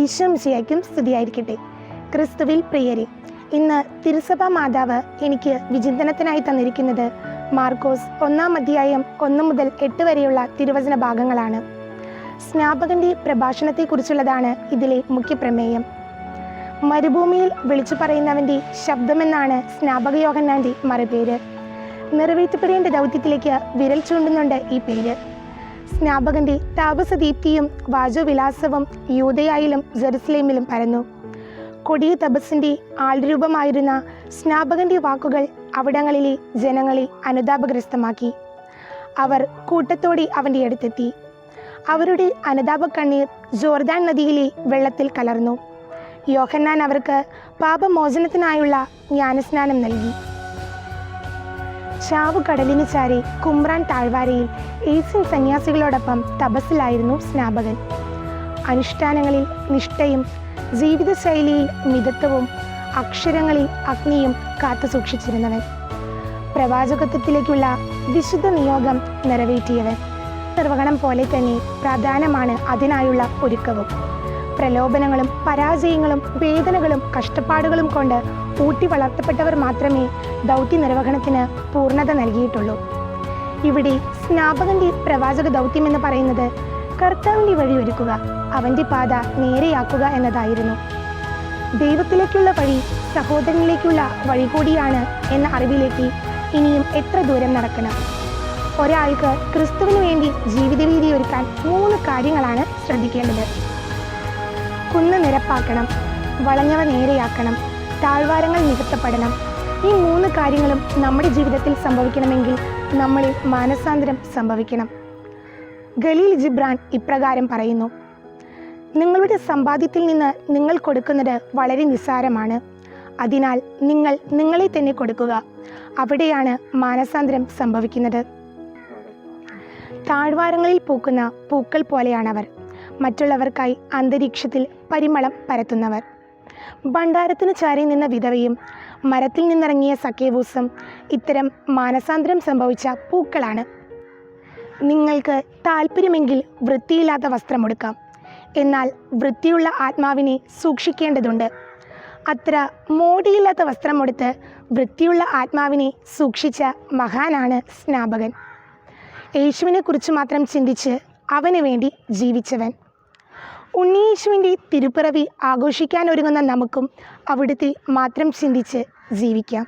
ഈശോംശിയായ്ക്കും സ്തുതിയായിരിക്കട്ടെ. ക്രിസ്തുവിൽ പ്രിയരെ ഇന്ന് തിരുസഭ മാതാവ് എനിക്ക് വിചിന്തനത്തിനായി തന്നിരിക്കുന്നത് മാർക്കോസ് ഒന്നാം അധ്യായം ഒന്ന് മുതൽ എട്ട് വരെയുള്ള തിരുവചന ഭാഗങ്ങളാണ്. സ്നാപകന്റെ പ്രഭാഷണത്തെക്കുറിച്ചുള്ളതാണ് ഇതിലെ മുഖ്യപ്രമേയം മരുഭൂമിയിൽ വിളിച്ചു പറയുന്നവന്റെ ശബ്ദമെന്നാണ് സ്നാപക യോഹന്നാന്റെ മറുപേര്. നിറവേറ്റപ്പെടേണ്ട ദൗത്യത്തിലേക്ക് വിരൽ ചൂണ്ടുന്നുണ്ട് ഈ പേര്. സ്നാപകന്റെ താപസദീപ്തിയും വാചോവിലാസവും യൂതയായിലും ജെറുസലേമിലും പരന്നു. കൊടിയ തപസ്സിന്റെ ആൾരൂപമായിരുന്ന സ്നാപകന്റെ വാക്കുകൾ അവിടങ്ങളിലെ ജനങ്ങളെ അനുതാപഗ്രസ്തമാക്കി. അവർ കൂട്ടത്തോടെ അവന്റെ അടുത്തെത്തി. അവരുടെ അനുതാപ കണ്ണീർ ജോർദാൻ നദിയിലെ വെള്ളത്തിൽ കലർന്നു. യോഹന്നാൻ അവർക്ക് പാപമോചനത്തിനായുള്ള ജ്ഞാനസ്നാനം നൽകി. ചാവു കടലിന് ചാരി കുമ്രാൻ താഴ്വാരയിൽ ഏസ്യൻ സന്യാസികളോടൊപ്പം തപസ്സിലായിരുന്നു സ്നാപകൻ. അനുഷ്ഠാനങ്ങളിൽ നിഷ്ഠയും ജീവിതശൈലിയിൽ മിതത്വവും അക്ഷരങ്ങളിൽ അഗ്നിയും കാത്തു സൂക്ഷിച്ചിരുന്നവൻ. പ്രവാചകത്വത്തിലേക്കുള്ള വിശുദ്ധ നിയോഗം നിറവേറ്റിയവൻ. നിർവഹണം പോലെ തന്നെ പ്രധാനമാണ് അതിനായുള്ള ഒരുക്കവും. പ്രലോഭനങ്ങളും പരാജയങ്ങളും വേദനകളും കഷ്ടപ്പാടുകളും കൊണ്ട് ഊട്ടി വളർത്തപ്പെട്ടവർ മാത്രമേ ദൗത്യ നിർവഹണത്തിന് പൂർണത നൽകിയിട്ടുള്ളൂ. ഇവിടെ സ്നാപകന്റെ പ്രവാചക ദൗത്യം എന്ന് പറയുന്നത് കർത്താവിന്റെ വഴി ഒരുക്കുക അവന്റെ പാത നേരെയാക്കുക എന്നതായിരുന്നു. ദൈവത്തിലേക്കുള്ള വഴി സഹോദരനിലേക്കുള്ള വഴി കൂടിയാണ് എന്ന അറിവിലേക്ക് ഇനിയും എത്ര ദൂരം നടക്കണം? ഒരാൾക്ക് ക്രിസ്തുവിന് വേണ്ടി ജീവിതരീതി ഒരുക്കാൻ മൂന്ന് കാര്യങ്ങളാണ് ശ്രദ്ധിക്കേണ്ടത്. കുന്ന് നിരപ്പാക്കണം വളഞ്ഞവ നേരെയാക്കണം താഴ്വാരങ്ങൾ നികത്തപ്പെടണം. ഈ മൂന്ന് കാര്യങ്ങളും നമ്മുടെ ജീവിതത്തിൽ സംഭവിക്കണമെങ്കിൽ നമ്മളിൽ മാനസാന്തരം സംഭവിക്കണം. ഖലീൽ ജിബ്രാൻ ഇപ്രകാരം പറയുന്നു നിങ്ങളുടെ സമ്പാദ്യത്തിൽ നിന്ന് നിങ്ങൾ കൊടുക്കുന്നത് വളരെ നിസ്സാരമാണ്. അതിനാൽ നിങ്ങൾ നിങ്ങളെ തന്നെ കൊടുക്കുക. അവിടെയാണ് മാനസാന്തരം സംഭവിക്കുന്നത്. താഴ്വാരങ്ങളിൽ പൂക്കുന്ന പൂക്കൾ പോലെയാണവർ. മറ്റുള്ളവർക്കായി അന്തരീക്ഷത്തിൽ പരിമളം പരത്തുന്നവർ. ഭണ്ഡാരത്തിന് ചാരി നിന്ന വിധവയും മരത്തിൽ നിന്നിറങ്ങിയ സക്കേബൂസും ഇത്തരം മാനസാന്തരം സംഭവിച്ച പൂക്കളാണ്. നിങ്ങൾക്ക് താല്പര്യമെങ്കിൽ വൃത്തിയില്ലാത്ത വസ്ത്രമെടുക്കാം എന്നാൽ വൃത്തിയുള്ള ആത്മാവിനെ സൂക്ഷിക്കേണ്ടതുണ്ട്. അത്ര മോടിയില്ലാത്ത വസ്ത്രമെടുത്ത് വൃത്തിയുള്ള ആത്മാവിനെ സൂക്ഷിച്ച മഹാനാണ് സ്നാപകൻ. യേശുവിനെക്കുറിച്ച് മാത്രം ചിന്തിച്ച് അവന് വേണ്ടി ജീവിച്ചവൻ. ഉണ്ണിയേശുവിന്റെ തിരുപ്പിറവി ആഘോഷിക്കാനൊരുങ്ങുന്ന നമുക്കും അവിടുത്തെ മാത്രം ചിന്തിച്ച് ജീവിക്കാം.